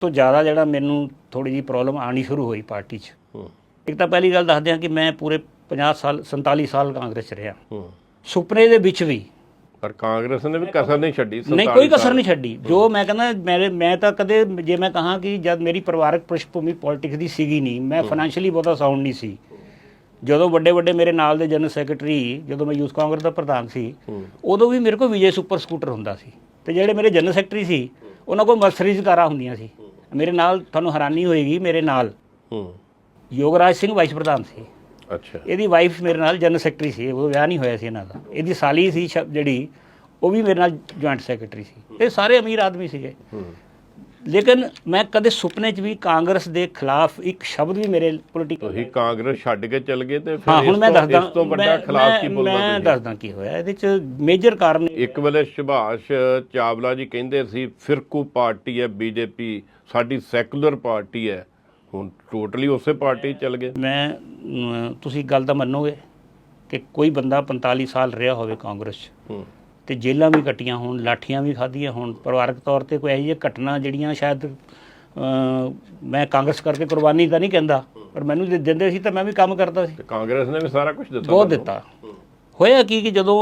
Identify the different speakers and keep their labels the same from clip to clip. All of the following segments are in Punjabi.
Speaker 1: ਤੋਂ ਜ਼ਿਆਦਾ ਜਿਹੜਾ ਮੈਨੂੰ ਥੋੜੀ ਜੀ ਪ੍ਰੋਬਲਮ ਆਣੀ ਸ਼ੁਰੂ ਹੋਈ ਪਾਰਟੀ 'ਚ। ਇੱਕ ਤਾਂ ਪਹਿਲੀ ਗੱਲ ਦੱਸਦੇ ਹਾਂ ਕਿ ਮੈਂ ਪੂਰੇ 50 ਸਾਲ 47 ਸਾਲ ਕਾਂਗਰਸ 'ਚ ਰਿਹਾ। ਸੁਪਨੇ ਦੇ ਵਿੱਚ ਵੀ
Speaker 2: ਪਰ ਕਾਂਗਰਸ ਨੇ ਵੀ ਕਸਰ ਨਹੀਂ ਛੱਡੀ
Speaker 1: ਨਹੀਂ
Speaker 2: 47
Speaker 1: ਕੋਈ ਕਸਰ। ਨਹੀਂ ਛੱਡੀ। ਜੋ ਮੈਂ ਕਹਿੰਦਾ ਮੇਰੇ ਮੈਂ ਤਾਂ ਕਦੇ ਜੇ ਮੈਂ ਕਹਾਂ ਕਿ ਜਦ ਮੇਰੀ ਪਰਿਵਾਰਕ ਪ੍ਰਿਸ਼ਭੂਮੀ ਪੋਲਿਟਿਕਸ ਦੀ ਸੀਗੀ ਨਹੀਂ ਮੈਂ ਫਾਈਨੈਂਸ਼ੀਅਲੀ ਬਹੁਤਾ ਸਾਊਂਡ ਨਹੀਂ ਸੀ। ਜਦੋਂ ਵੱਡੇ ਵੱਡੇ ਮੇਰੇ ਨਾਲ ਦੇ ਜਨਰਲ ਸੈਕਟਰੀ ਜਦੋਂ ਮੈਂ ਯੂਥ ਕਾਂਗਰਸ ਦਾ ਪ੍ਰਧਾਨ ਸੀ ਉਦੋਂ ਵੀ ਮੇਰੇ ਕੋਲ ਵਿਜੇ ਸੁਪਰ ਸਕੂਟਰ ਹੁੰਦਾ ਸੀ। ਤੇ ਜਿਹੜੇ ਮੇਰੇ ਜਨਰਲ ਸੈਕਟਰੀ ਸੀ ਉਹਨਾਂ ਕੋਲ ਮਰਸਰੀਜ਼ ਕਾਰਾਂ ਹੁੰਦੀਆਂ ਸੀ। ਮੇਰੇ ਨਾਲ ਤੁਹਾਨੂੰ ਹੈਰਾਨੀ ਹੋਏਗੀ ਮੇਰੇ ਨਾਲ।
Speaker 2: ਹੂੰ।
Speaker 1: ਯੋਗਰਾਜ ਸਿੰਘ ਵਾਈਸ ਪ੍ਰਧਾਨ ਸੀ।
Speaker 2: ਅੱਛਾ।
Speaker 1: ਇਹਦੀ ਵਾਈਫ ਮੇਰੇ ਨਾਲ ਜਨਰਲ ਸੈਕਟਰੀ ਸੀ ਉਹ ਵਿਆਹ ਨਹੀਂ ਹੋਇਆ ਸੀ ਇਹਨਾਂ ਦਾ। ਇਹਦੀ ਸਾਲੀ ਸੀ ਜਿਹੜੀ ਉਹ ਵੀ ਮੇਰੇ ਨਾਲ ਜੁਆਇੰਟ ਸੈਕਟਰੀ ਸੀ। ਇਹ ਸਾਰੇ ਅਮੀਰ ਆਦਮੀ ਸੀਗੇ। ਲੇਕਿਨ ਮੈਂ ਕਦੇ ਸੁਪਨੇ 'ਚ ਵੀ ਕਾਂਗਰਸ ਦੇ ਖਿਲਾਫ ਇੱਕ ਸ਼ਬਦ ਵੀ ਮੇਰੇ ਪੋਲੀਟੀਕਲ
Speaker 2: ਤੁਸੀਂ ਕਾਂਗਰਸ ਛੱਡ ਕੇ ਚਲ ਗਏ ਤੇ ਫਿਰ
Speaker 1: ਹਾਂ ਹੁਣ ਮੈਂ ਦੱਸਦਾ
Speaker 2: ਇਸ ਤੋਂ ਵੱਡਾ ਖਿਲਾਫ ਕੀ ਬੋਲਦਾ
Speaker 1: ਮੈਂ? ਦੱਸਦਾ ਕੀ ਹੋਇਆ ਇਹਦੇ 'ਚ ਮੇਜਰ ਕਾਰਨ
Speaker 2: ਇੱਕ ਵੇਲੇ ਸੁਭਾਸ਼ ਚਾਵਲਾ ਜੀ ਕਹਿੰਦੇ ਸੀ ਫਿਰਕੂ ਪਾਰਟੀ ਹੈ ਬੀਜੇਪੀ ਸਾਡੀ ਸੈਕੂਲਰ ਪਾਰਟੀ ਹੈ। ਹੁਣ ਟੋਟਲੀ ਉਸੇ ਪਾਰਟੀ ਚਲ ਗਏ।
Speaker 1: ਮੈਂ ਤੁਸੀਂ ਗੱਲ ਤਾਂ ਮੰਨੋਗੇ ਕਿ ਕੋਈ ਬੰਦਾ 45 ਸਾਲ ਰਿਹਾ ਹੋਵੇ ਕਾਂਗਰਸ 'ਚ।
Speaker 2: ਹੂੰ।
Speaker 1: ਤੇ ਜੇਲਾਂ ਵੀ ਕੱਟੀਆਂ ਹੋਣ ਲਾਠੀਆਂ ਵੀ ਖਾਧੀਆਂ ਹੋਣ ਪਰਿਵਾਰਕ ਤੌਰ ਤੇ ਕੋਈ ਇਹੋ ਜਿਹੀ ਘਟਨਾ ਜਿਹੜੀਆਂ ਸ਼ਾਇਦ ਮੈਂ ਕਾਂਗਰਸ ਕਰਕੇ ਕੁਰਬਾਨੀ ਤਾਂ ਨਹੀਂ ਕਹਿੰਦਾ ਪਰ ਮੈਨੂੰ ਜੇ ਦਿੰਦੇ ਸੀ ਤਾਂ ਮੈਂ ਵੀ ਕੰਮ ਕਰਦਾ ਸੀ।
Speaker 2: ਤੇ ਕਾਂਗਰਸ ਨੇ ਵੀ ਸਾਰਾ ਕੁਝ ਦਿੱਤਾ
Speaker 1: ਬਹੁਤ। ਦਿੱਤਾ। ਹੋਇਆ ਕੀ ਕਿ ਜਦੋਂ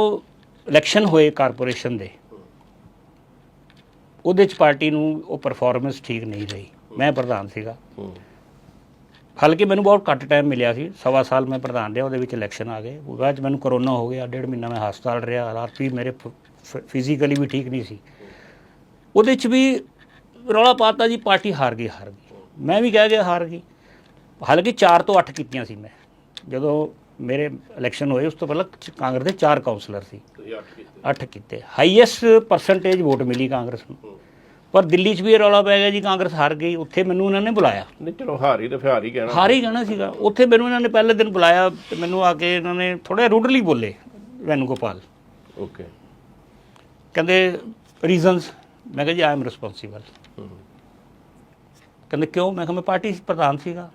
Speaker 1: ਇਲੈਕਸ਼ਨ ਹੋਏ ਕਾਰਪੋਰੇਸ਼ਨ ਦੇ ਉਹਦੇ ਚ ਪਾਰਟੀ ਨੂੰ ਉਹ ਪਰਫਾਰਮੈਂਸ ਠੀਕ ਨਹੀਂ ਰਹੀ। ਮੈਂ ਪ੍ਰਧਾਨ ਸੀਗਾ। ਹਾਲਾਂਕਿ ਮੈਨੂੰ ਬਹੁਤ ਘੱਟ ਟਾਈਮ ਮਿਲਿਆ ਸੀ ਸਵਾ ਸਾਲ ਮੈਂ ਪ੍ਰਧਾਨ ਰਿਹਾ ਉਹਦੇ ਵਿੱਚ ਇਲੈਕਸ਼ਨ ਆ ਗਏ। ਉਹ ਬਾਅਦ 'ਚ ਮੈਨੂੰ ਕਰੋਨਾ ਹੋ ਗਿਆ ਡੇਢ ਮਹੀਨਾ ਮੈਂ ਹਸਪਤਾਲ ਰਿਹਾ ਹਾਲਾਤ ਵੀ ਮੇਰੇ ਫਿਜ਼ੀਕਲੀ ਵੀ ਠੀਕ ਨਹੀਂ ਸੀ। ਉਹਦੇ 'ਚ ਵੀ ਰੌਲਾ ਪਾਤਾ ਜੀ ਪਾਰਟੀ ਹਾਰ ਗਈ ਹਾਰ ਗਈ। ਮੈਂ ਵੀ ਕਹਿ ਗਿਆ ਹਾਰ ਗਈ। ਹਾਲਾਂਕਿ 4 ਤੋਂ 8 ਕੀਤੀਆਂ ਸੀ ਮੈਂ। ਜਦੋਂ ਮੇਰੇ ਇਲੈਕਸ਼ਨ ਹੋਏ ਉਸ ਤੋਂ ਪਹਿਲਾਂ ਕਾਂਗਰਸ ਦੇ 4 ਕਾਉਂਸਲਰ ਸੀ।
Speaker 2: ਤੁਸੀਂ ਅੱਠ ਕੀਤੇ।
Speaker 1: 8 ਕੀਤੇ। ਹਾਈਐਸਟ ਪਰਸੈਂਟੇਜ ਵੋਟ ਮਿਲੀ ਕਾਂਗਰਸ ਨੂੰ। ਪਰ ਦਿੱਲੀ 'ਚ ਵੀ ਇਹ ਰੌਲਾ ਪੈ ਗਿਆ ਜੀ ਕਾਂਗਰਸ ਹਾਰ ਗਈ ਉੱਥੇ ਮੈਨੂੰ ਉਹਨਾਂ ਨੇ ਬੁਲਾਇਆ
Speaker 2: ਨਹੀਂ ਚਲੋ ਹਾਰੀ ਤੇ ਫਿਰ ਹਾਰੀ ਕਹਿਣਾ
Speaker 1: ਹਾਰ ਹੀ ਜਾਣਾ ਸੀਗਾ ਉੱਥੇ ਮੈਨੂੰ ਇਹਨਾਂ ਨੇ ਪਹਿਲੇ ਦਿਨ ਬੁਲਾਇਆ ਤੇ ਮੈਨੂੰ ਆ ਕੇ ਇਹਨਾਂ ਨੇ ਥੋੜਾ ਰੂਡਲੀ ਬੋਲੇ ਵੈਨੂ ਗੋਪਾਲ
Speaker 2: ਓਕੇ
Speaker 1: ਕਹਿੰਦੇ ਰੀਜ਼ਨਸ ਮੈਂ ਕਿਹਾ ਜੀ ਆਈ ਐਮ ਰਿਸਪੌਂਸੀਬਲ
Speaker 2: ਹੂੰ
Speaker 1: ਕਹਿੰਦੇ ਕਿਉਂ ਮੈਂ ਕਿਹਾ ਮੈਂ ਪਾਰਟੀ ਪ੍ਰਧਾਨ ਸੀਗਾ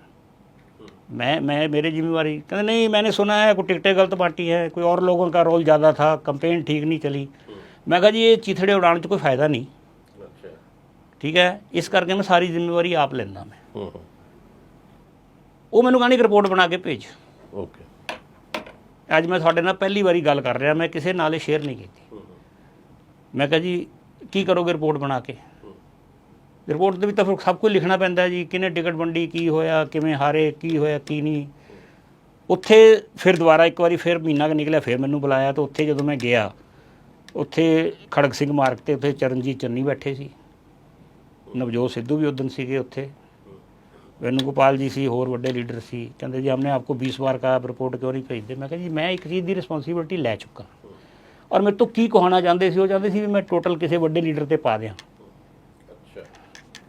Speaker 1: मैं मैं मेरी जिम्मेवारी कहते नहीं मैंने सुना है कोई टिकटें गलत बांटी है कोई और लोगों का रोल ज़्यादा था कंपेन ठीक नहीं चली मैं कहा जी ये चीथड़े उड़ाने ਚ ਕੋਈ ਫਾਇਦਾ ਨਹੀਂ
Speaker 2: ਅੱਛਾ
Speaker 1: ਠੀਕ ਹੈ? ਇਸ ਕਰਕੇ ਮੈਂ ਸਾਰੀ ਜ਼ਿੰਮੇਵਾਰੀ ਆਪ ਲੈਂਦਾ ਮੈਂ।
Speaker 2: ਹੂੰ
Speaker 1: ਉਹ ਮੈਨੂੰ ਕਹਿੰਦੀ ਰਿਪੋਰਟ ਬਣਾ ਕੇ ਭੇਜ।
Speaker 2: ਓਕੇ।
Speaker 1: ਅੱਜ ਮੈਂ ਤੁਹਾਡੇ ਨਾਲ ਪਹਿਲੀ ਵਾਰੀ ਗੱਲ ਕਰ ਰਿਹਾ ਮੈਂ ਕਿਸੇ ਨਾਲ ਇਹ ਸ਼ੇਅਰ ਨਹੀਂ ਕੀਤੀ। ਮੈਂ ਕਿਹਾ ਜੀ ਕੀ ਕਰੋਗੇ ਰਿਪੋਰਟ ਬਣਾ ਕੇ? ਰਿਪੋਰਟ ਦੇ ਵਿੱਚ ਤਾਂ ਫਿਰ ਸਭ ਕੁਝ ਲਿਖਣਾ ਪੈਂਦਾ ਜੀ ਕਿਹਨੇ ਟਿਕਟ ਵੰਡੀ ਕੀ ਹੋਇਆ ਕਿਵੇਂ ਹਾਰੇ ਕੀ ਹੋਇਆ ਕੀ ਨਹੀਂ। ਉੱਥੇ ਫਿਰ ਦੁਬਾਰਾ ਇੱਕ ਵਾਰੀ ਫਿਰ ਮਹੀਨਾ ਕੁ ਨਿਕਲਿਆ ਫਿਰ ਮੈਨੂੰ ਬੁਲਾਇਆ ਤਾਂ ਉੱਥੇ ਜਦੋਂ ਮੈਂ ਗਿਆ ਉੱਥੇ ਖੜਗ ਸਿੰਘ ਮਾਰਗ ਤੇ ਉੱਥੇ ਚਰਨਜੀਤ ਚੰਨੀ ਬੈਠੇ ਸੀ। ਨਵਜੋਤ ਸਿੱਧੂ ਵੀ ਉਦੋਂ ਸੀਗੇ ਉੱਥੇ। ਵੈਨੂ ਗੋਪਾਲ ਜੀ ਸੀ, ਹੋਰ ਵੱਡੇ ਲੀਡਰ ਸੀ। ਕਹਿੰਦੇ ਜੀ, ਹਮਨੇ ਆਪਕੋ 20 ਵਾਰ ਕਾ ਰਿਪੋਰਟ ਕਿਉਂ ਨਹੀਂ ਭੇਜਦੇ? ਮੈਂ ਕਿਹਾ ਜੀ, ਮੈਂ ਇੱਕ ਚੀਜ਼ ਦੀ ਰਿਸਪੌਂਸਿਬਿਲਟੀ ਲੈ ਚੁੱਕਾ। ਔਰ ਮੇਰੇ ਤੋਂ ਕੀ ਕਹਾਉਣਾ ਚਾਹੁੰਦੇ ਸੀ, ਉਹ ਚਾਹੁੰਦੇ ਸੀ ਵੀ ਮੈਂ ਟੋਟਲ ਕਿਸੇ ਵੱਡੇ ਲੀਡਰ ਤੇ ਪਾ ਦਿਆਂ।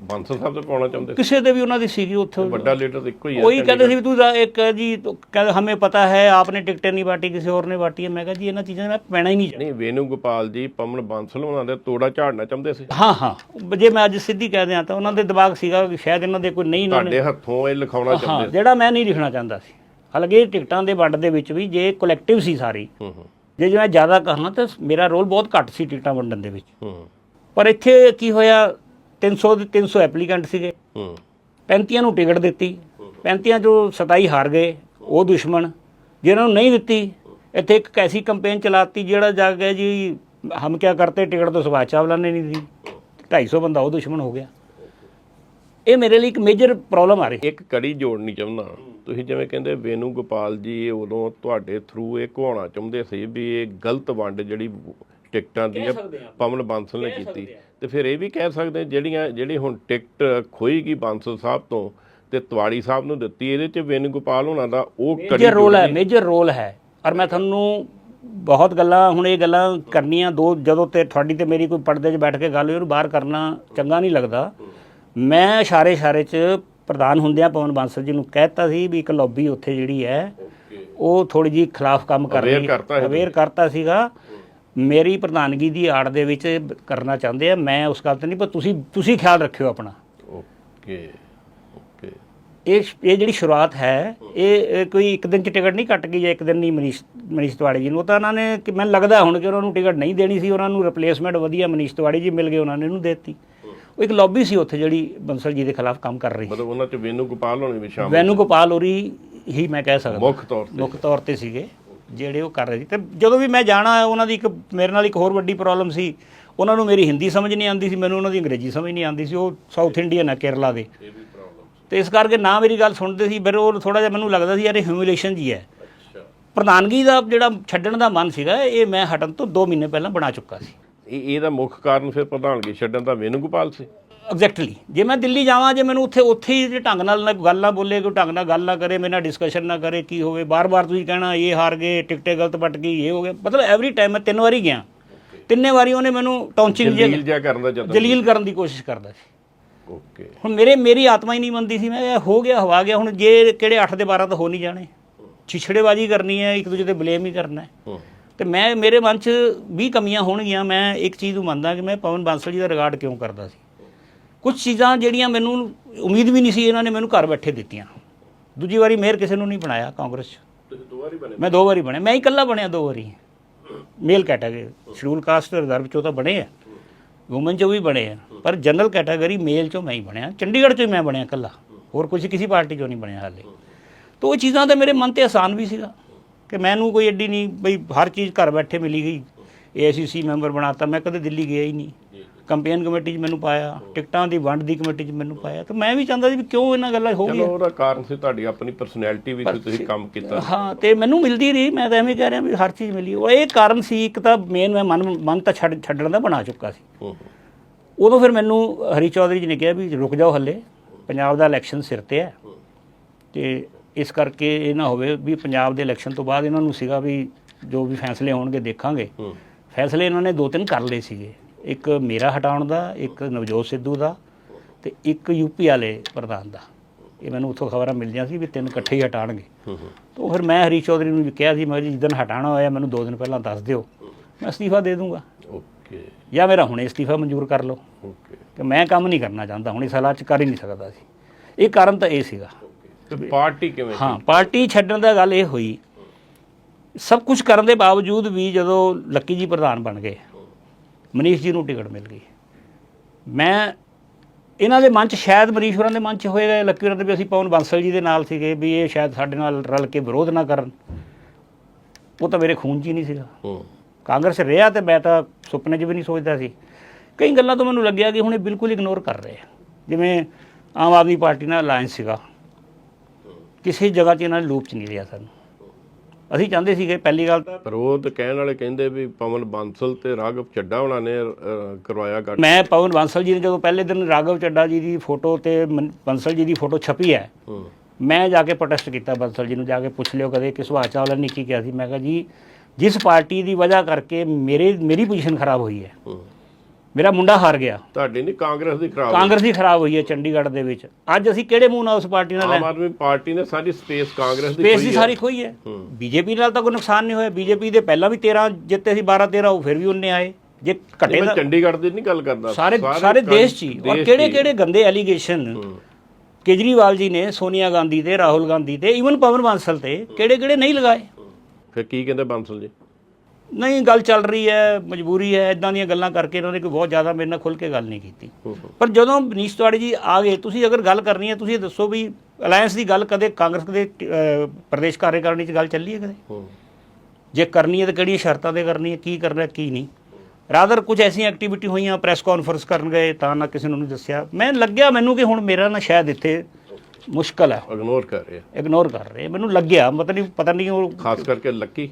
Speaker 2: ਬਾਂਸਲ ਸਾਹਿਬ ਤੇ ਪਾਉਣਾ ਚਾਹੁੰਦੇ
Speaker 1: ਕਿਸੇ ਦੇ ਵੀ ਉਹਨਾਂ ਦੀ ਸੀਗੀ ਉੱਥੇ।
Speaker 2: ਵੱਡਾ ਲੀਡਰ ਤਾਂ ਇੱਕੋ ਹੀ ਹੈ
Speaker 1: ਉਹੀ ਕਹਿੰਦੇ ਸੀ ਵੀ ਤੂੰ ਇੱਕ ਜੀ ਕਹਿੰਦੇ ਹਮੇ ਪਤਾ ਹੈ ਆਪਨੇ ਟਿਕਟੇ ਨਹੀਂ ਬਾਟੀ ਕਿਸੇ ਹੋਰ ਨੇ ਬਾਟੀ ਹੈ। ਮੈਂ ਕਿਹਾ ਜੀ ਇਹਨਾਂ ਚੀਜ਼ਾਂ ਮੈਂ ਪੈਣਾ ਹੀ ਨਹੀਂ
Speaker 2: ਨਹੀਂ ਵੇਨੂ ਗੋਪਾਲ ਜੀ ਪਮਨ ਬਾਂਸਲ ਉਹਨਾਂ ਦੇ ਤੋੜਾ ਝਾੜਨਾ ਚਾਹੁੰਦੇ ਸੀ।
Speaker 1: ਹਾਂ ਹਾਂ। ਜੇ ਮੈਂ ਅੱਜ ਸਿੱਧੀ ਕਹਿ ਦਿਆਂ ਤਾਂ ਉਹਨਾਂ ਦੇ ਦਿਮਾਗ ਸੀਗਾ ਕਿ ਸ਼ਾਇਦ ਇਹਨਾਂ ਦੇ ਕੋਈ ਨਹੀਂ ਇਹਨਾਂ
Speaker 2: ਤੁਹਾਡੇ ਹੱਥੋਂ ਇਹ ਲਿਖਾਉਣਾ ਚਾਹੁੰਦੇ
Speaker 1: ਜਿਹੜਾ ਮੈਂ ਨਹੀਂ ਲਿਖਣਾ ਚਾਹੁੰਦਾ ਸੀ। ਹਾਲਾਂਕਿ ਇਹ ਟਿਕਟਾਂ ਦੇ ਵੰਡ ਦੇ ਵਿੱਚ ਵੀ ਜੇ ਕਲੈਕਟਿਵ ਸੀ ਸਾਰੀ ਜੇ ਜੇ ਮੈਂ ਜ਼ਿਆਦਾ ਕਰਨਾ ਤਾਂ ਮੇਰਾ ਰੋਲ ਬਹੁਤ ਘੱਟ ਸੀ ਟਿਕਟਾਂ ਵੰਡਣ ਦੇ ਵਿੱਚ। ਪਰ ਇੱਥੇ ਕੀ ਹੋਇਆ? 300 ਦੇ 300 ਐਪਲੀਕੈਂਟ ਸੀਗੇ।
Speaker 2: ਹੂੰ।
Speaker 1: 35 ਨੂੰ ਟਿਕਟ ਦਿੱਤੀ। 35 ਚੋਂ 27 ਹਾਰ ਗਏ ਉਹ ਦੁਸ਼ਮਣ। ਜਿਹਨਾਂ ਨੂੰ ਨਹੀਂ ਦਿੱਤੀ ਇੱਥੇ ਇੱਕ ਐਸੀ ਕੰਪੇਨ ਚਲਾਤੀ ਜਿਹੜਾ ਜਾ ਕੇ ਜੀ ਹਮ ਕਿਆ ਕਰਤੇ ਟਿਕਟ ਤੋਂ ਸੁਭਾਸ਼ ਚਾਵਲਾ ਨੇ ਨਹੀਂ ਦਿੱਤੀ 250 ਬੰਦਾ ਉਹ ਦੁਸ਼ਮਣ ਹੋ ਗਿਆ। ਇਹ ਮੇਰੇ ਲਈ ਇੱਕ ਮੇਜਰ ਪ੍ਰੋਬਲਮ ਆ ਰਹੀ।
Speaker 2: ਇੱਕ ਕੜੀ ਜੋੜਨੀ ਚਾਹੁੰਦਾ। ਤੁਸੀਂ ਜਿਵੇਂ ਕਹਿੰਦੇ ਵੇਨੂ ਗੋਪਾਲ ਜੀ ਉਦੋਂ ਤੁਹਾਡੇ ਥਰੂ ਇਹ ਕਹਾਉਣਾ ਚਾਹੁੰਦੇ ਸੀ ਵੀ ਇਹ ਗਲਤ ਵੰਡ ਜਿਹੜੀ ਟਿਕਟਾਂ ਦੀ ਪਵਨ ਬਾਂਸਲ ਨੇ ਕੀਤੀ। ਤੇ ਫਿਰ ਇਹ ਵੀ ਕਹਿ ਸਕਦੇ ਜਿਹੜੀਆਂ ਜਿਹੜੀ ਹੁਣ ਟਿਕਟ ਖੋਈਗੀ ਬਾਂਸਲ ਸਾਹਿਬ ਤੋਂ ਤੇ ਤਵਾੜੀ ਸਾਹਿਬ ਨੂੰ ਦਿੱਤੀ ਇਹਦੇ ਚ ਵੇਨੂ ਗੋਪਾਲ ਹੋਣਾ ਦਾ ਉਹ ਕੜੀ
Speaker 1: ਮੇਜਰ ਰੋਲ ਹੈ ਮੇਜਰ ਰੋਲ ਹੈ। ਔਰ ਮੈਂ ਤੁਹਾਨੂੰ ਬਹੁਤ ਗੱਲਾਂ ਹੁਣ ਇਹ ਗੱਲਾਂ ਕਰਨੀਆਂ ਦੋ ਜਦੋਂ ਤੇ ਤੁਹਾਡੀ ਤੇ ਮੇਰੀ ਕੋਈ ਪਰਦੇ 'ਚ ਬੈਠ ਕੇ ਗੱਲ ਹੋਈ ਉਹਨੂੰ ਬਾਹਰ ਕਰਨਾ ਚੰਗਾ ਨਹੀਂ ਲੱਗਦਾ। ਮੈਂ ਇਸ਼ਾਰੇ ਇਸ਼ਾਰੇ 'ਚ ਪ੍ਰਧਾਨ ਹੁੰਦਿਆਂ ਪਵਨ ਬਾਂਸਲ ਜੀ ਨੂੰ ਕਹਿਤਾ ਸੀ ਵੀ ਇੱਕ ਲੌਬੀ ਉੱਥੇ ਜਿਹੜੀ ਹੈ ਉਹ ਥੋੜੀ ਜੀ ਖਿਲਾਫ ਕੰਮ ਕਰ ਰਹੀ
Speaker 2: ਹੈ
Speaker 1: ਅਵੇਅਰ ਕਰਤਾ ਸੀਗਾ। ਮੇਰੀ ਪ੍ਰਧਾਨਗੀ ਦੀ ਆੜ ਦੇ ਵਿੱਚ ਕਰਨਾ ਚਾਹੁੰਦੇ ਆ ਮੈਂ ਉਸ ਗੱਲ ਤੇ ਨਹੀਂ ਪਰ ਤੁਸੀਂ ਤੁਸੀਂ ਖਿਆਲ ਰੱਖਿਓ ਆਪਣਾ।
Speaker 2: Okay okay.
Speaker 1: ਇਹ ਇਹ ਜਿਹੜੀ ਸ਼ੁਰੂਆਤ ਹੈ ਇਹ ਕੋਈ ਇੱਕ ਦਿਨ ਚ ਟਿਕਟ ਨਹੀਂ ਕੱਟ ਗਈ ਜਾਂ ਇੱਕ ਦਿਨ ਨਹੀਂ ਮਨੀਸ਼ ਮਨੀਸ਼ ਤਿਵਾੜੀ ਜੀ ਨੂੰ ਉਹ ਤਾਂ ਉਹਨਾਂ ਨੇ ਕਿ ਮੈਨੂੰ ਲੱਗਦਾ ਹੁਣ ਕਿ ਉਹਨਾਂ ਨੂੰ ਟਿਕਟ ਨਹੀਂ ਦੇਣੀ ਸੀ ਉਹਨਾਂ ਨੂੰ ਰਿਪਲੇਸਮੈਂਟ ਵਧੀਆ ਮਨੀਸ਼ ਤਿਵਾੜੀ ਜੀ ਮਿਲ ਗਏ ਉਹਨਾਂ ਨੇ ਇਹਨੂੰ ਦੇ ਦਿੱਤੀ। ਉਹ ਇੱਕ ਲੌਬੀ ਸੀ ਉੱਥੇ ਜਿਹੜੀ ਬੰਸਲ ਜੀ ਦੇ ਖਿਲਾਫ ਕੰਮ ਕਰ ਰਹੀ
Speaker 2: ਮਤਲਬ ਉਹਨਾਂ ਚ ਵੇਨੂ ਗੋਪਾਲ ਹੋਣੇ ਵੀ ਸ਼ਾਮਲ
Speaker 1: ਵੈਨੂ ਗੋਪਾਲ ਹੋਰੀ ਹੀ ਮੈਂ ਕਹਿ ਸਕਦਾ।
Speaker 2: ਮੁੱਖ ਤੌਰ ਤੇ।
Speaker 1: ਮੁੱਖ ਤੌਰ ਤੇ ਸੀਗੇ। ਜਿਹੜੇ ਉਹ ਕਰ ਰਹੇ ਸੀ। ਤੇ ਜਦੋਂ ਵੀ ਮੈਂ ਜਾਣਾ ਉਹਨਾਂ ਦੀ ਇੱਕ ਮੇਰੇ ਨਾਲ ਇੱਕ ਹੋਰ ਵੱਡੀ ਪ੍ਰੋਬਲਮ ਸੀ। ਉਹਨਾਂ ਨੂੰ ਮੇਰੀ ਹਿੰਦੀ ਸਮਝ ਨਹੀਂ ਆਉਂਦੀ ਸੀ ਮੈਨੂੰ ਉਹਨਾਂ ਦੀ ਅੰਗਰੇਜ਼ੀ ਸਮਝ ਨਹੀਂ ਆਉਂਦੀ ਸੀ। ਉਹ ਸਾਊਥ ਇੰਡੀਅਨ ਹੈ ਕੇਰਲਾ ਦੇ। ਤੇ ਇਸ ਕਰਕੇ ਨਾ ਮੇਰੀ ਗੱਲ ਸੁਣਦੇ ਸੀ ਫਿਰ ਉਹ ਥੋੜਾ ਜਿਹਾ ਮੈਨੂੰ ਲੱਗਦਾ ਸੀ ਯਾਰ ਇਹ ਹਿਊਮਿਲੇਸ਼ਨ ਜੀ ਹੈ। ਪ੍ਰਧਾਨਗੀ ਦਾ ਜਿਹੜਾ ਛੱਡਣ ਦਾ ਮਨ ਸੀਗਾ ਇਹ ਮੈਂ ਹਟਣ ਤੋਂ 2 ਮਹੀਨੇ ਪਹਿਲਾਂ ਬਣਾ ਚੁੱਕਾ ਸੀ।
Speaker 2: ਇਹ ਇਹਦਾ ਮੁੱਖ ਕਾਰਨ ਫਿਰ ਪ੍ਰਧਾਨਗੀ ਛੱਡਣ ਦਾ ਵੇਨੂ ਗੋਪਾਲ ਸੀ।
Speaker 1: ਐਗਜ਼ੈਕਟਲੀ ਜੇ ਮੈਂ ਦਿੱਲੀ ਜਾਵਾਂ ਜੇ ਮੈਨੂੰ ਉੱਥੇ ਉੱਥੇ ਹੀ ਜੇ ਢੰਗ ਨਾਲ ਨਾ ਗੱਲ ਨਾ ਬੋਲੇ ਕੋਈ ਢੰਗ ਨਾਲ ਗੱਲ ਨਾ ਕਰੇ ਮੇਰੇ ਨਾਲ ਡਿਸਕਸ਼ਨ ਨਾ ਕਰੇ ਕੀ ਹੋਵੇ ਬਾਰ-ਬਾਰ ਤੁਸੀਂ ਕਹਿਣਾ ਇਹ ਹਾਰ ਗਏ ਟਿਕਟੇ ਗਲਤ ਪਟ ਗਈ ਇਹ ਹੋ ਗਿਆ। ਮਤਲਬ ਐਵਰੀ ਟਾਈਮ ਮੈਂ ਤਿੰਨ ਵਾਰੀ ਗਿਆ। ਤਿੰਨੇ ਵਾਰੀ ਉਹਨੇ ਮੈਨੂੰ ਟੌਂਚਿੰਗ
Speaker 2: ਜਲੀਲ ਜਿਹਾ ਕਰਨ ਦਾ ਜਦੋਂ
Speaker 1: ਜਲੀਲ ਕਰਨ ਦੀ ਕੋਸ਼ਿਸ਼ ਕਰਦਾ ਸੀ।
Speaker 2: ਓਕੇ
Speaker 1: ਹੁਣ ਮੇਰੇ ਮੇਰੀ ਆਤਮਾ ਹੀ ਨਹੀਂ ਮੰਨਦੀ ਸੀ ਮੈਂ ਇਹ ਹੋ ਗਿਆ ਹਵਾ ਗਿਆ ਹੁਣ ਜੇ ਕਿਹੜੇ 8 ਦੇ 12 ਤਾਂ ਹੋ ਨਹੀਂ ਜਾਣੇ। ਛਿਛੜੇਬਾਜ਼ੀ ਕਰਨੀ ਹੈ ਇੱਕ ਦੂਜੇ ਤੇ ਬਲੇਮ ਹੀ ਕਰਨਾ ਹੈ।
Speaker 2: ਹੂੰ।
Speaker 1: ਤੇ ਮੈਂ ਮੇਰੇ ਮਨ 'ਚ ਵੀ ਕਮੀਆਂ ਹੋਣਗੀਆਂ ਮੈਂ ਇੱਕ ਚੀਜ਼ ਨੂੰ ਮੰਨਦਾ ਕਿ ਮੈਂ ਪਵਨ ਬਾਂਸਲ ਜੀ ਦਾ ਰਿਗਾਰਡ ਕਿਉਂ ਕਰਦਾ ਸੀ। ਕੁਝ ਚੀਜ਼ਾਂ ਜਿਹੜੀਆਂ ਮੈਨੂੰ ਉਮੀਦ ਵੀ ਨਹੀਂ ਸੀ ਇਹਨਾਂ ਨੇ ਮੈਨੂੰ ਘਰ ਬੈਠੇ ਦਿੱਤੀਆਂ। ਦੂਜੀ ਵਾਰੀ ਮੇਅਰ ਕਿਸੇ ਨੂੰ ਨਹੀਂ ਬਣਾਇਆ ਕਾਂਗਰਸ 'ਚ।
Speaker 2: ਤੁਸੀਂ ਦੋ ਵਾਰੀ ਬਣੇ?
Speaker 1: ਮੈਂ ਦੋ ਵਾਰੀ ਬਣਿਆ ਮੈਂ ਹੀ ਇਕੱਲਾ ਬਣਿਆ ਦੋ ਵਾਰੀ। Male category scheduled caste reserve 'ਚੋਂ ਤਾਂ ਬਣੇ ਆ। ਵੂਮਨ 'ਚੋਂ ਵੀ ਬਣੇ ਆ। ਪਰ ਜਨਰਲ ਕੈਟਾਗਰੀ ਮੇਲ 'ਚੋਂ ਮੈਂ ਹੀ ਬਣਿਆ। ਚੰਡੀਗੜ੍ਹ 'ਚੋਂ ਹੀ ਮੈਂ ਬਣਿਆ ਇਕੱਲਾ। ਹੋਰ ਕੁਝ ਕਿਸੇ ਪਾਰਟੀ 'ਚੋਂ ਨਹੀਂ ਬਣਿਆ ਹਾਲੇ। ਤਾਂ ਉਹ ਚੀਜ਼ਾਂ ਤੇ ਮੇਰੇ ਮਨ ਤੇ ਆਸਾਨ ਵੀ ਸੀਗਾ ਕਿ ਮੈਨੂੰ ਕੋਈ ਐਡੀ ਨਹੀਂ ਬਈ ਹਰ ਚੀਜ਼ ਘਰ ਬੈਠੇ ਮਿਲੀ ਗਈ। ਏਆਈਸੀਸੀ ਮੈਂਬਰ ਬਣਾਤਾ। ਮੈਂ ਕਦੇ ਦਿੱਲੀ ਗਿਆ ਹੀ ਨਹੀਂ। ਕੰਪੇਨ ਕਮੇਟੀ 'ਚ ਮੈਨੂੰ ਪਾਇਆ ਟਿਕਟਾਂ ਦੀ ਵੰਡ ਦੀ ਕਮੇਟੀ 'ਚ ਮੈਨੂੰ ਪਾਇਆ ਤਾਂ ਮੈਂ ਵੀ ਚਾਹੁੰਦਾ ਸੀ ਵੀ ਕਿਉਂ ਇਹਨਾਂ ਗੱਲਾਂ ਹੋ
Speaker 2: ਚਲੋ
Speaker 1: ਗਈਆਂ।
Speaker 2: ਉਹਦਾ ਕਾਰਨ ਸੀ ਤੁਹਾਡੀ ਆਪਣੀ ਪਰਸਨੈਲਿਟੀ ਵੀ ਸੀ ਤੁਸੀਂ ਕੰਮ ਕੀਤਾ।
Speaker 1: ਹਾਂ ਤੇ ਮੈਨੂੰ ਮਿਲਦੀ ਰਹੀ ਮੈਂ ਤਾਂ ਐਵੇਂ ਕਹਿ ਰਿਹਾ ਵੀ ਹਰ ਚੀਜ਼ ਮਿਲੀ। ਉਹ ਇਹ ਕਾਰਨ ਸੀ ਇੱਕ ਤਾਂ ਮੇਨ ਮੈਂ ਮਨ ਮਨ ਤਾਂ ਛੱਡ ਛੱਡਣ ਦਾ ਬਣਾ ਚੁੱਕਾ ਸੀ। ਉਦੋਂ ਫਿਰ ਮੈਨੂੰ ਹਰੀ ਚੌਧਰੀ ਜੀ ਨੇ ਕਿਹਾ ਵੀ ਰੁਕ ਜਾਓ ਹੱਲੇ ਪੰਜਾਬ ਦਾ ਇਲੈਕਸ਼ਨ ਸਿਰ ਤੇ ਹੈ। ਤੇ ਇਸ ਕਰਕੇ ਇਹ ਨਾ ਹੋਵੇ ਵੀ ਪੰਜਾਬ ਦੇ ਇਲੈਕਸ਼ਨ ਤੋਂ ਬਾਅਦ ਇਹਨਾਂ ਨੂੰ ਸੀਗਾ ਵੀ ਜੋ ਵੀ ਫੈਸਲੇ ਹੋਣਗੇ ਦੇਖਾਂਗੇ। ਫੈਸਲੇ ਇਹਨਾਂ ਨੇ ਦੋ ਤਿੰਨ ਕਰ ਲਏ ਸੀਗੇ। ਇੱਕ ਮੇਰਾ ਹਟਾਉਣ ਦਾ ਇੱਕ ਨਵਜੋਤ ਸਿੱਧੂ ਦਾ ਤੇ ਇੱਕ ਯੂਪੀ ਵਾਲੇ ਪ੍ਰਧਾਨ ਦਾ। ਇਹ ਮੈਨੂੰ ਉੱਥੋਂ ਖਬਰਾਂ ਮਿਲੀਆਂ ਸੀ ਵੀ ਤਿੰਨ ਇਕੱਠੇ ਹੀ ਹਟਾਣਗੇ। ਤਾਂ ਫਿਰ ਮੈਂ ਹਰੀ ਚੌਧਰੀ ਨੂੰ ਵੀ ਕਿਹਾ ਸੀ ਮੈਂ ਜੀ ਜਿੱਦਣ ਹਟਾਣਾ ਹੋਇਆ ਮੈਨੂੰ ਦੋ ਦਿਨ ਪਹਿਲਾਂ ਦੱਸ ਦਿਓ। ਮੈਂ ਅਸਤੀਫਾ ਦੇ ਦੂੰਗਾ।
Speaker 2: ਓਕੇ।
Speaker 1: ਜਾਂ ਮੇਰਾ ਹੁਣੇ ਅਸਤੀਫਾ ਮਨਜ਼ੂਰ ਕਰ ਲਓ।
Speaker 2: ਓਕੇ।
Speaker 1: ਕਿ ਮੈਂ ਕੰਮ ਨਹੀਂ ਕਰਨਾ ਚਾਹੁੰਦਾ ਹੁਣ ਇਸ ਹਾਲਾਤ 'ਚ ਕਰ ਹੀ ਨਹੀਂ ਸਕਦਾ ਸੀ। ਇਹ ਕਾਰਨ ਤਾਂ ਇਹ ਸੀਗਾ।
Speaker 2: ਤੇ ਪਾਰਟੀ ਕਿਵੇਂ
Speaker 1: ਹਾਂ ਪਾਰਟੀ ਛੱਡਣ ਦਾ ਗੱਲ ਇਹ ਹੋਈ। ਸਭ ਕੁਝ ਕਰਨ ਦੇ ਬਾਵਜੂਦ ਵੀ ਜਦੋਂ ਲੱਕੀ ਜੀ ਪ੍ਰਧਾਨ ਬਣ ਗਏ ਮਨੀਸ਼ ਜੀ ਨੂੰ ਟਿਕਟ ਮਿਲ ਗਈ। ਮੈਂ ਇਹਨਾਂ ਦੇ ਮਨ 'ਚ ਸ਼ਾਇਦ ਮਨੀਸ਼ ਹੋਰਾਂ ਦੇ ਮਨ 'ਚ ਹੋਏਗਾ ਲੱਕੀ ਹੋਰਾਂ ਦੇ ਵੀ ਅਸੀਂ ਪਵਨ ਬਾਂਸਲ ਜੀ ਦੇ ਨਾਲ ਸੀਗੇ ਵੀ ਇਹ ਸ਼ਾਇਦ ਸਾਡੇ ਨਾਲ ਰਲ ਕੇ ਵਿਰੋਧ ਨਾ ਕਰਨ। ਉਹ ਤਾਂ ਮੇਰੇ ਖੂਨ 'ਚ ਹੀ ਨਹੀਂ ਸੀਗਾ।
Speaker 2: ਹੂੰ।
Speaker 1: ਕਾਂਗਰਸ ਰਿਹਾ ਤੇ ਮੈਂ ਤਾਂ ਸੁਪਨੇ 'ਚ ਵੀ ਨਹੀਂ ਸੋਚਦਾ ਸੀ। ਕਈ ਗੱਲਾਂ ਤੋਂ ਮੈਨੂੰ ਲੱਗਿਆ ਕਿ ਹੁਣ ਇਹ ਬਿਲਕੁਲ ਇਗਨੋਰ ਕਰ ਰਹੇ ਆ। ਜਿਵੇਂ ਆਮ ਆਦਮੀ ਪਾਰਟੀ ਨਾਲ ਅਲਾਈਅੰਸ ਸੀਗਾ। ਕਿਸੇ ਜਗ੍ਹਾ 'ਚ ਇਹਨਾਂ ਨੇ ਲੂਪ 'ਚ ਨਹੀਂ ਲਿਆ ਸਾਨੂੰ। ਅਸੀਂ ਚਾਹੁੰਦੇ ਸੀਗੇ ਪਹਿਲੀ ਗੱਲ ਤਾਂ
Speaker 2: ਪਰ ਉਹ ਤਾਂ ਕਹਿਣ ਵਾਲੇ ਕਹਿੰਦੇ ਵੀ ਪਵਨ ਬਾਂਸਲ ਤੇ ਰਾਘਵ ਚੱਡਾ ਉਹਨਾਂ ਨੇ ਅਹ, ਕਰਵਾਇਆ ਗੱਠ
Speaker 1: ਮੈਂ ਪਵਨ ਬਾਂਸਲ ਜੀ ਨੇ ਜਦੋਂ ਪਹਿਲੇ ਦਿਨ ਰਾਘਵ ਚੱਡਾ ਜੀ ਦੀ ਫੋਟੋ ਤੇ ਮਨ- ਬਾਂਸਲ ਜੀ ਦੀ ਫੋਟੋ ਛਪੀ ਹੈ
Speaker 2: ਹੂੰ।
Speaker 1: ਮੈਂ ਜਾ ਕੇ ਪ੍ਰੋਟੈਸਟ ਕੀਤਾ ਬਾਂਸਲ ਜੀ ਨੂੰ ਜਾ ਕੇ ਪੁੱਛ ਲਿਓ ਕਦੇ ਕਿ ਸੁਭਾਸ਼ ਚਾਵਲਾ ਨੇ ਕੀ ਕਿਹਾ ਸੀ। ਮੈਂ ਕਿਹਾ ਜੀ ਜਿਸ ਪਾਰਟੀ ਦੀ ਵਜ੍ਹਾ ਕਰਕੇ ਮੇਰੇ ਮੇਰੀ ਪੋਜੀਸ਼ਨ ਖਰਾਬ ਹੋਈ ਹੈ।
Speaker 2: ਹੂੰ।
Speaker 1: ਮੇਰਾ ਮੁੰਡਾ ਹਾਰ ਗਿਆ।
Speaker 2: ਤੁਹਾਡੀ ਨਹੀਂ ਕਾਂਗਰਸ ਦੀ ਖਰਾਬ
Speaker 1: ਕਾਂਗਰਸ ਦੀ ਖਰਾਬ ਹੋਈ ਹੈ ਚੰਡੀਗੜ੍ਹ ਦੇ ਵਿੱਚ। ਅੱਜ ਅਸੀਂ ਕਿਹੜੇ ਮੂੰਹ ਨਾਲ ਉਸ ਪਾਰਟੀ ਨਾਲ
Speaker 2: ਆਮ ਆਦਮੀ ਪਾਰਟੀ ਨੇ ਸਾਰੀ ਸਪੇਸ ਕਾਂਗਰਸ ਦੀ
Speaker 1: ਸਪੇਸ
Speaker 2: ਖੋਈ ਹੈ।
Speaker 1: ਸਾਰੀ ਖੋਈ ਹੈ। ਬੀਜੇਪੀ ਨਾਲ ਤਾਂ ਕੋਈ ਨੁਕਸਾਨ ਨਹੀਂ ਹੋਇਆ। ਬੀਜੇਪੀ ਦੇ ਪਹਿਲਾਂ ਵੀ 13 ਜਿੱਤੇ ਸੀ 12 13 ਉਹ ਫਿਰ ਵੀ ਉਹਨੇ ਆਏ। ਜੇ ਘਟੇ
Speaker 2: ਮੈਂ
Speaker 1: ਤਾਂ
Speaker 2: ਚੰਡੀਗੜ੍ਹ ਦੀ ਨਹੀਂ ਗੱਲ ਕਰਦਾ।
Speaker 1: ਸਾਰੇ ਸਾਰੇ ਦੇਸ਼ 'ਚ ਹੀ। ਔਰ
Speaker 2: ਦੇਸ਼
Speaker 1: ਕਿਹੜੇ
Speaker 2: ਹੀ।
Speaker 1: ਕਿਹੜੇ ਗੰਦੇ ਐਲੀਗੇਸ਼ਨ
Speaker 2: ਹੂੰ।
Speaker 1: ਕੇਜਰੀਵਾਲ ਜੀ ਨੇ ਸੋਨੀਆ ਗਾਂਧੀ ਤੇ ਰਾਹੁਲ ਗਾਂਧੀ ਤੇ ਈਵਨ ਪਵਨ ਬਾਂਸਲ ਤੇ ਕਿਹੜੇ ਕਿਹੜੇ ਨਹੀਂ ਲਗਾਏ।
Speaker 2: ਫਿਰ ਕੀ ਕਹਿੰਦੇ ਬਾਂਸਲ ਜੀ?
Speaker 1: ਨਹੀਂ ਗੱਲ ਚੱਲ ਰਹੀ ਹੈ ਮਜਬੂਰੀ ਹੈ ਇਦਾਂ ਦੀਆਂ ਗੱਲਾਂ ਕਰਕੇ ਇਹਨਾਂ ਨੇ ਕੋਈ ਬਹੁਤ ਜ਼ਿਆਦਾ ਮੇਰੇ ਨਾਲ ਖੁੱਲ ਕੇ ਗੱਲ ਨਹੀਂ ਕੀਤੀ। ਪਰ ਜਦੋਂ ਮਨੀਸ਼ ਤਿਵਾੜੀ ਜੀ ਆ ਗਏ ਤੁਸੀਂ ਅਗਰ ਗੱਲ ਕਰਨੀ ਹੈ ਤੁਸੀਂ ਦੱਸੋ ਵੀ ਅਲਾਈਅੰਸ ਦੀ ਗੱਲ ਕਦੇ ਕਾਂਗਰਸ ਦੇ ਪ੍ਰਦੇਸ਼ ਕਾਰਜਕਾਰਨੀ 'ਚ ਗੱਲ ਚੱਲੀ ਹੈ ਕਦੇ? ਜੇ ਕਰਨੀ ਹੈ ਤਾਂ ਕਿਹੜੀਆਂ ਸ਼ਰਤਾਂ ਤੇ ਕਰਨੀ ਹੈ ਕੀ ਕਰਨਾ ਕੀ ਨਹੀਂ? ਰਾਦਰ ਕੁਝ ਐਸੀਆਂ ਐਕਟੀਵਿਟੀ ਹੋਈਆਂ ਪ੍ਰੈਸ ਕਾਨਫਰੰਸ ਕਰਨ ਗਏ ਤਾਂ ਨਾ ਕਿਸੇ ਨੂੰ ਨਹੀਂ ਦੱਸਿਆ। ਮੈਂ ਲੱਗਿਆ ਮੈਨੂੰ ਕਿ ਹੁਣ ਮੇਰਾ ਨਾ ਸ਼ਾਇਦ ਇੱਥੇ ਮੁਸ਼ਕਲ ਹੈ।
Speaker 2: ਇਗਨੋਰ ਕਰ ਰਿਹਾ।
Speaker 1: ਇਗਨੋਰ ਕਰ ਰਹੇ। ਮੈਨੂੰ ਲੱਗਿਆ ਨਹੀਂ ਪਤਾ ਨਹੀਂ ਉਹ
Speaker 2: ਖਾਸ ਕਰਕੇ ਲੱਕੀ।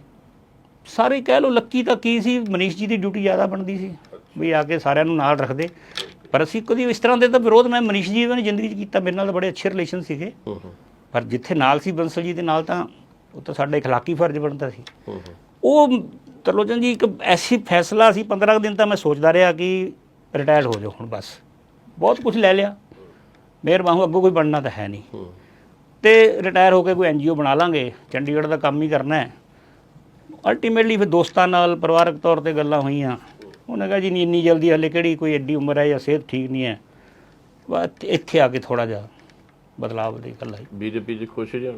Speaker 1: ਸਾਰੇ ਕਹਿ ਲੋ ਲੱਕੀ ਤਾਂ ਕੀ ਸੀ ਮਨੀਸ਼ ਜੀ ਦੀ ਡਿਊਟੀ ਜ਼ਿਆਦਾ ਬਣਦੀ ਸੀ ਵੀ ਆ ਕੇ ਸਾਰਿਆਂ ਨੂੰ ਨਾਲ ਰੱਖਦੇ। ਪਰ ਅਸੀਂ ਕਦੀ ਇਸ ਤਰ੍ਹਾਂ ਦੇ ਤਾਂ ਵਿਰੋਧ ਮੈਂ ਮਨੀਸ਼ ਜੀ ਨੇ ਜ਼ਿੰਦਗੀ 'ਚ ਕੀਤਾ ਮੇਰੇ ਨਾਲ ਤਾਂ ਬੜੇ ਅੱਛੇ ਰਿਲੇਸ਼ਨ ਸੀਗੇ। ਪਰ ਜਿੱਥੇ ਨਾਲ ਸੀ ਬੰਸਲ ਜੀ ਦੇ ਨਾਲ ਤਾਂ ਉਹ ਤਾਂ ਸਾਡਾ ਇਖਲਾਕੀ ਫਰਜ਼ ਬਣਦਾ ਸੀ। ਉਹ ਤਰਲੋਚਨ ਜੀ ਇੱਕ ਐਸੀ ਫੈਸਲਾ ਸੀ 15 ਕੁ ਦਿਨ ਤਾਂ ਮੈਂ ਸੋਚਦਾ ਰਿਹਾ ਕਿ ਰਿਟਾਇਰ ਹੋ ਜਾਓ ਹੁਣ ਬਸ। ਬਹੁਤ ਕੁਝ ਲੈ ਲਿਆ। ਮੇਰ ਵਾਂਗੂ ਅੱਗੋਂ ਕੋਈ ਬਣਨਾ ਤਾਂ ਹੈ ਨਹੀਂ। ਤੇ ਰਿਟਾਇਰ ਹੋ ਕੇ ਕੋਈ ਐਨਜੀਓ ਬਣਾ ਲਾਂਗੇ ਚੰਡੀਗੜ੍ਹ ਦਾ ਕੰਮ ਹੀ ਕਰਨਾ ਹੈ। ਅਲਟੀਮੇਟਲੀ ਫਿਰ ਦੋਸਤਾਂ ਨਾਲ ਪਰਿਵਾਰਕ ਤੌਰ ਤੇ ਗੱਲਾਂ ਹੋਈਆਂ। ਉਹਨੇ ਕਿਹਾ ਜੀ ਨਹੀਂ ਇੰਨੀ ਜਲਦੀ ਹਲੇ ਕਿਹੜੀ ਕੋਈ ਐਡੀ ਉਮਰ ਹੈ ਜਾਂ ਸਿਹਤ ਠੀਕ ਨਹੀਂ ਹੈ। ਬਸ ਇੱਥੇ ਆ ਕੇ ਥੋੜਾ ਜਿਹਾ ਬਦਲਾਵ ਦੀ ਗੱਲ ਆਈ।
Speaker 2: ਬੀਜੇਪੀ ਚ ਖੁਸ਼ ਜਣ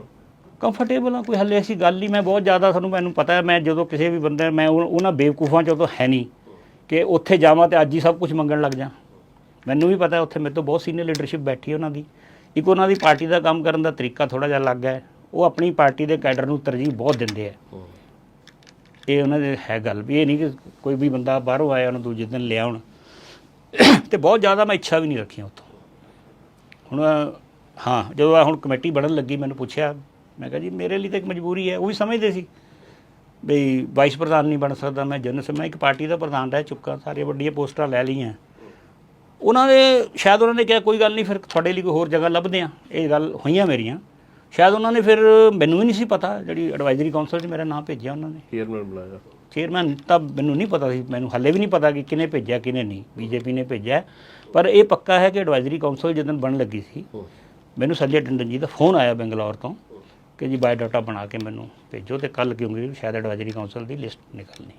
Speaker 1: ਕੰਫਰਟੇਬਲ ਆ ਕੋਈ ਹੱਲੇ ਐਸੀ ਗੱਲ ਹੀ ਮੈਂ ਬਹੁਤ ਜ਼ਿਆਦਾ ਤੁਹਾਨੂੰ ਮੈਨੂੰ ਪਤਾ ਹੈ ਮੈਂ ਜਦੋਂ ਕਿਸੇ ਵੀ ਬੰਦੇ ਮੈਂ ਉਹ- ਉਹਨਾਂ ਬੇਵਕੂਫਾਂ ਚੋਂ ਤਾਂ ਹੈ ਨਹੀਂ ਕਿ ਉੱਥੇ ਜਾਵਾਂ ਤੇ ਅੱਜ ਹੀ ਸਭ ਕੁਝ ਮੰਗਣ ਲੱਗ ਜਾ। ਮੈਨੂੰ ਵੀ ਪਤਾ ਉੱਥੇ ਮੇਰੇ ਤੋਂ ਬਹੁਤ ਸੀਨੀਅਰ ਲੀਡਰਸ਼ਿਪ ਬੈਠੀ ਹੈ ਉਹਨਾਂ ਦੀ। ਇੱਕ ਉਹਨਾਂ ਦੀ ਪਾਰਟੀ ਦਾ ਕੰਮ ਕਰਨ ਦਾ ਤਰੀਕਾ ਥੋੜਾ ਜਿਹਾ ਅਲੱਗ ਹੈ। ਉਹ ਆਪਣੀ ਪਾਰਟੀ ਦੇ ਕੈਡਰ ਨੂੰ ਤਰਜੀਹ ਬਹੁਤ ਦਿੰਦੇ ਆ ਇਹ ਉਹਨਾਂ ਦੇ ਹੈ ਗੱਲ ਵੀ, ਇਹ ਨਹੀਂ ਕਿ ਕੋਈ ਵੀ ਬੰਦਾ ਬਾਹਰੋਂ ਆਇਆ ਉਹਨੂੰ ਦੂਜੇ ਦਿਨ ਲਿਆਉਣ ਤੇ ਬਹੁਤ ਜ਼ਿਆਦਾ ਮੈਂ ਇੱਛਾ ਵੀ ਨਹੀਂ ਰੱਖੀਆਂ ਉੱਥੋਂ। ਹੁਣ, ਹਾਂ, ਜਦੋਂ ਆਹ ਹੁਣ ਕਮੇਟੀ ਬਣਨ ਲੱਗੀ, ਮੈਨੂੰ ਪੁੱਛਿਆ, ਮੈਂ ਕਿਹਾ ਜੀ, ਮੇਰੇ ਲਈ ਤਾਂ ਇੱਕ ਮਜਬੂਰੀ ਹੈ, ਉਹ ਵੀ ਸਮਝਦੇ ਸੀ। ਬਈ ਵਾਈਸ ਪ੍ਰਧਾਨ ਨਹੀਂ ਬਣ ਸਕਦਾ, ਮੈਂ ਜਨਰਲ ਸੇ ਮੈਂ ਇੱਕ ਪਾਰਟੀ ਦਾ ਪ੍ਰਧਾਨ ਰਹਿ ਚੁੱਕਾ, ਸਾਰੀਆਂ ਵੱਡੀਆਂ ਪੋਸਟਾਂ ਲੈ ਲਈਆਂ। ਉਹਨਾਂ ਦੇ, ਸ਼ਾਇਦ ਉਹਨਾਂ ਨੇ ਕਿਹਾ, ਕੋਈ ਗੱਲ ਨਹੀਂ, ਫਿਰ ਤੁਹਾਡੇ ਲਈ ਕੋਈ ਹੋਰ ਜਗ੍ਹਾ ਲੱਭਦੇ ਆ ਇਹ ਗੱਲ ਹੋਈਆਂ ਮੇਰੀਆਂ। ਸ਼ਾਇਦ ਉਹਨਾਂ ਨੇ ਫਿਰ ਮੈਨੂੰ ਵੀ ਨਹੀਂ ਸੀ ਪਤਾ ਜਿਹੜੀ ਐਡਵਾਈਜ਼ਰੀ ਕਾਉਂਸਲ 'ਚ ਮੇਰਾ ਨਾਮ ਭੇਜਿਆ ਉਹਨਾਂ ਨੇ।
Speaker 2: ਚੇਅਰਮੈਨ ਬਣਾਇਆ
Speaker 1: ਚੇਅਰਮੈਨ ਤਾਂ ਮੈਨੂੰ ਨਹੀਂ ਪਤਾ ਸੀ ਮੈਨੂੰ ਹਾਲੇ ਵੀ ਨਹੀਂ ਪਤਾ ਕਿ ਕਿਨੇ ਭੇਜਿਆ ਕਿਨੇ ਨਹੀਂ। ਬੀਜੇਪੀ ਨੇ ਭੇਜਿਆ। ਪਰ ਇਹ ਪੱਕਾ ਹੈ ਕਿ ਐਡਵਾਈਜ਼ਰੀ ਕਾਉਂਸਲ ਜਦੋਂ ਬਣ ਲੱਗੀ ਸੀ ਮੈਨੂੰ ਸੰਜੇ ਟੰਡਨ ਜੀ ਦਾ ਫੋਨ ਆਇਆ ਬੰਗਲੌਰ ਤੋਂ ਕਿ ਜੀ ਬਾਇਓਡਾਟਾ ਬਣਾ ਕੇ ਮੈਨੂੰ ਭੇਜੋ ਤੇ ਕੱਲ ਕਿਉਂਕਿ ਸ਼ਾਇਦ ਐਡਵਾਈਜ਼ਰੀ ਕਾਉਂਸਲ ਦੀ ਲਿਸਟ ਨਿਕਲਣੀ।